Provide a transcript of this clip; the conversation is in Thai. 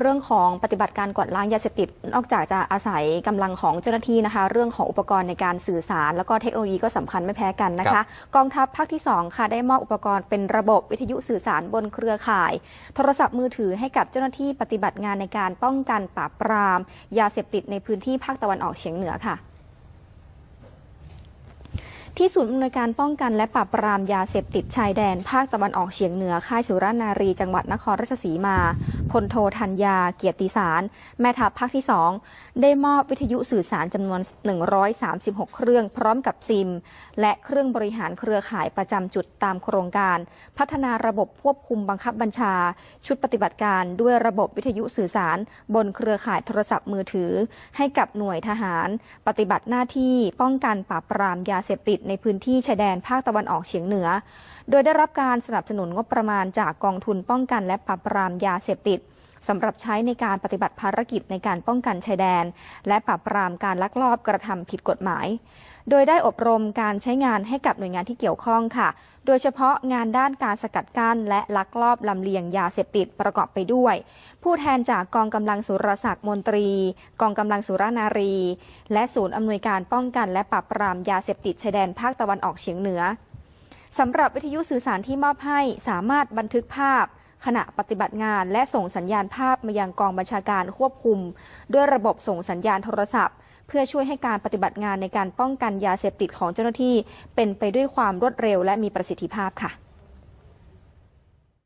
เรื่องของปฏิบัติการกวาดล้างยาเสพติด นอกจากจะอาศัยกำลังของเจ้าหน้าที่นะคะ เรื่องของอุปกรณ์ในการสื่อสาร แล้วก็เทคโนโลยีก็สำคัญไม่แพ้กันนะครัคะบกองทัพภาคที่ 2 ค่ะ ได้มอบอุปกรณ์เป็นระบบวิทยุสื่อสารบนเครือข่าย โทรศัพท์มือถือให้กับเจ้าหน้าที่ปฏิบัติงานในการป้องกันปราบปราม ยาเสพติดในพื้นที่ภาคตะวันออกเฉียงเหนือค่ะ ที่ศูนย์อำนวยการป้องกันและปราบปรามยาเสพติดชายแดน ภาคตะวันออกเฉียงเหนือค่ายสุรานารีจังหวัดนครราชสีมาพลโทธัญญาเกียรติสาร แม่ทัพภาคที่ 2 ได้มอบวิทยุสื่อสารจำนวน 136 เครื่องพร้อมกับซิม และเครื่องบริหารเครือข่ายประจำจุดตามโครงการ พัฒนาระบบควบคุมบังคับบัญชา ชุดปฏิบัติการด้วยระบบวิทยุสื่อสาร บนเครือข่ายโทรศัพท์มือถือ ให้กับหน่วยทหาร ปฏิบัติหน้าที่ป้องกันปราบปรามยาเสพติดในพื้นที่ชายแดนภาคตะวันออกเฉียงเหนือ โดยได้รับการสนับสนุนงบประมาณจากกองทุนป้องกันและปราบปรามยาเสพติด สำหรับใช้ในการปฏิบัติภารกิจในการป้องกันชายแดน และปราบปรามการลักลอบกระทำผิดกฎหมาย โดยได้อบรมการใช้งานให้กับหน่วยงานที่เกี่ยวข้องค่ะ โดยเฉพาะงานด้านการสกัดกั้นและลักลอบลำเลียงยาเสพติดประกอบไปด้วย ผู้แทนจากกองกำลังสุรศักดิ์มนตรี กองกำลังสุรานารี และศูนย์อำนวยการป้องกัน และปราบปรามยาเสพติดชายแดนภาคตะวันออกเฉียงเหนือสำหรับวิทยุสื่อสารที่มอบให้สามารถบันทึกภาพ ขณะปฏิบัติงานและส่งสัญญาณภาพมายังกองบัญชาการควบคุม ด้วยระบบส่งสัญญาณโทรศัพท์ เพื่อช่วยให้การปฏิบัติงานในการป้องกันยาเสพติดของเจ้าหน้าที่ เป็นไปด้วยความรวดเร็วและมีประสิทธิภาพค่ะ